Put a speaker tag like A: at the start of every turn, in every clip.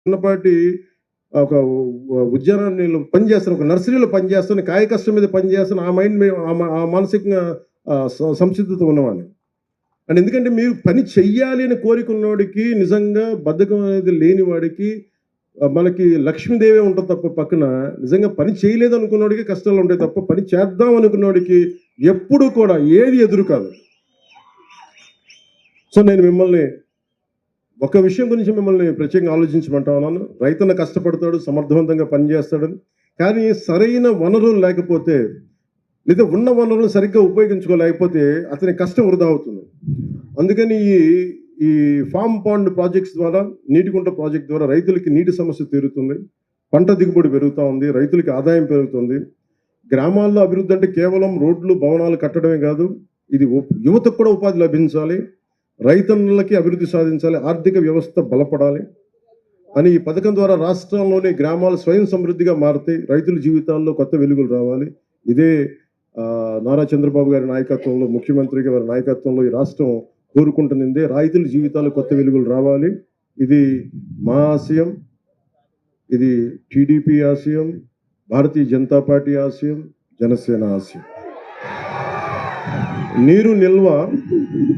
A: చిన్నపాటి ఒక ఉద్యానాన్ని పనిచేస్తాను ఒక నర్సరీలో పనిచేస్తాను కాయ కష్టం మీద పనిచేస్తాను ఆ మైండ్ ఆ మా- ఆ మానసికంగా సంసిద్ధత ఉన్నవాడిని. అండ్ ఎందుకంటే మీరు పని చెయ్యాలి అని కోరిక ఉన్నవాడికి నిజంగా బద్ధకం అనేది లేని వాడికి మనకి లక్ష్మీదేవే ఉంటుంది తప్ప పక్కన నిజంగా పని చేయలేదు అనుకున్నవాడికి కష్టాలు ఉంటాయి తప్ప పని చేద్దాం అనుకున్నవాడికి ఎప్పుడు కూడా ఏది ఎదురు కాదు. సో నేను మిమ్మల్ని ఒక విషయం గురించి మిమ్మల్ని ప్రత్యేకంగా ఆలోచించమంటా ఉన్నాను రైతన్న కష్టపడతాడు సమర్థవంతంగా పనిచేస్తాడని. కానీ సరైన వనరులు లేకపోతే లేదా ఉన్న వనరులు సరిగ్గా ఉపయోగించుకోలేకపోతే అతని కష్టం వృధా అవుతుంది. అందుకని ఈ ఈ ఫామ్ పాండ్ ప్రాజెక్ట్స్ ద్వారా నీటికుంట ప్రాజెక్ట్ ద్వారా రైతులకి నీటి సమస్య తీరుతుంది. పంట దిగుబడి పెరుగుతూ ఉంది రైతులకి ఆదాయం పెరుగుతుంది. గ్రామాల్లో అభివృద్ధి అంటే కేవలం రోడ్లు భవనాలు కట్టడమే కాదు ఇది యువతకు కూడా ఉపాధి లభించాలి. రైతన్నులకి అభివృద్ధి సాధించాలి ఆర్థిక వ్యవస్థ బలపడాలి అని ఈ పథకం ద్వారా రాష్ట్రంలోని గ్రామాలు స్వయం సమృద్ధిగా మారుతాయి రైతుల జీవితాల్లో కొత్త వెలుగులు రావాలి. ఇదే నారా చంద్రబాబు గారి నాయకత్వంలో ముఖ్యమంత్రి గారి నాయకత్వంలో ఈ రాష్ట్రం కోరుకుంటుందే రైతుల జీవితాలు కొత్త వెలుగులు రావాలి. ఇది మా ఆశయం. ఇది టీడీపీ ఆశయం భారతీయ జనతా పార్టీ ఆశయం జనసేన ఆశయం. నీరు నిల్వ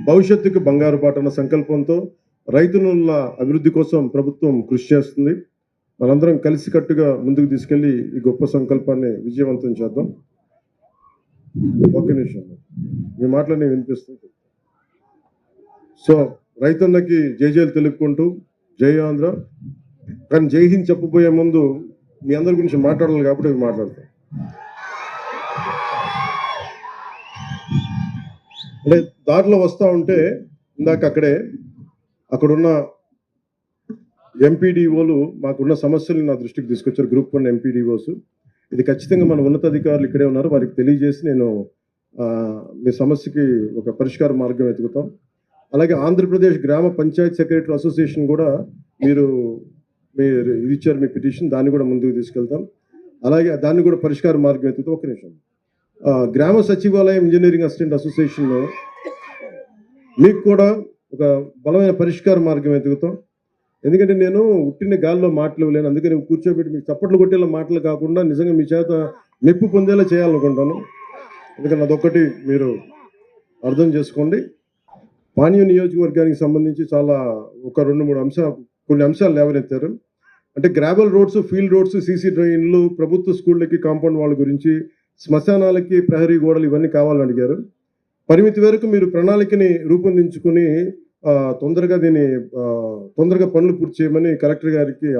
A: భవిష్యత్తుకు బంగారు బాట సంకల్పంతో రైతుల అభివృద్ధి కోసం ప్రభుత్వం కృషి చేస్తుంది. మనందరం కలిసికట్టుగా ముందుకు తీసుకెళ్ళి ఈ గొప్ప సంకల్పాన్ని విజయవంతం చేద్దాం. ఒక్క నిమిషం. మీ మాటలు నేను వినిపిస్తుంది. సో రైతన్నకి జయజయలు తెలుపుకుంటూ జై ఆంధ్ర. కానీ జై హింద్ చెప్పబోయే ముందు మీ అందరి గురించి మాట్లాడాలి కాబట్టి మాట్లాడతాం. అంటే దారిలో వస్తూ ఉంటే ఇందాక అక్కడే అక్కడున్న ఎంపీడీఓలు మాకున్న సమస్యలు నా దృష్టికి తీసుకొచ్చారు. గ్రూప్ వన్ ఎంపీడీఓస్ ఇది ఖచ్చితంగా మన ఉన్నతాధికారులు ఇక్కడే ఉన్నారు. వారికి తెలియజేసి నేను మీ సమస్యకి ఒక పరిష్కార మార్గం వెతుకుతాం. అలాగే ఆంధ్రప్రదేశ్ గ్రామ పంచాయత్ సెక్రటరీ అసోసియేషన్ కూడా మీరు మీరు ఇది ఇచ్చారు మీ పిటిషన్. దాన్ని కూడా ముందుకు తీసుకెళ్తాం. అలాగే దాన్ని కూడా పరిష్కార మార్గం వెతుకుతాం. ఒక నిమిషం. గ్రామ సచివాలయం ఇంజనీరింగ్ అసిస్టెంట్ అసోసియేషన్లో మీకు కూడా ఒక బలమైన పరిష్కార మార్గం ఎదుగుతాం. ఎందుకంటే నేను ఉట్టిన గాల్లో మాటలు లేను. అందుకని కూర్చోబెట్టి మీకు చప్పట్లు కొట్టేలా మాటలు కాకుండా నిజంగా మీ చేత మెప్పు పొందేలా చేయాలనుకుంటాను. ఎందుకంటే అదొక్కటి మీరు అర్థం చేసుకోండి. పానీయ నియోజకవర్గానికి సంబంధించి చాలా ఒక రెండు మూడు అంశాలు కొన్ని అంశాలు లేవనెత్తారు. అంటే gravel roads field roads CC డ్రైన్లు ప్రభుత్వ స్కూళ్ళకి కాంపౌండ్ వాళ్ళ గురించి శ్మశానాలకి ప్రహరీ గోడలు ఇవన్నీ కావాలని అడిగారు. పరిమితి వరకు మీరు ప్రణాళికని రూపొందించుకుని తొందరగా దీన్ని తొందరగా పనులు పూర్తి చేయమని కలెక్టర్ గారికి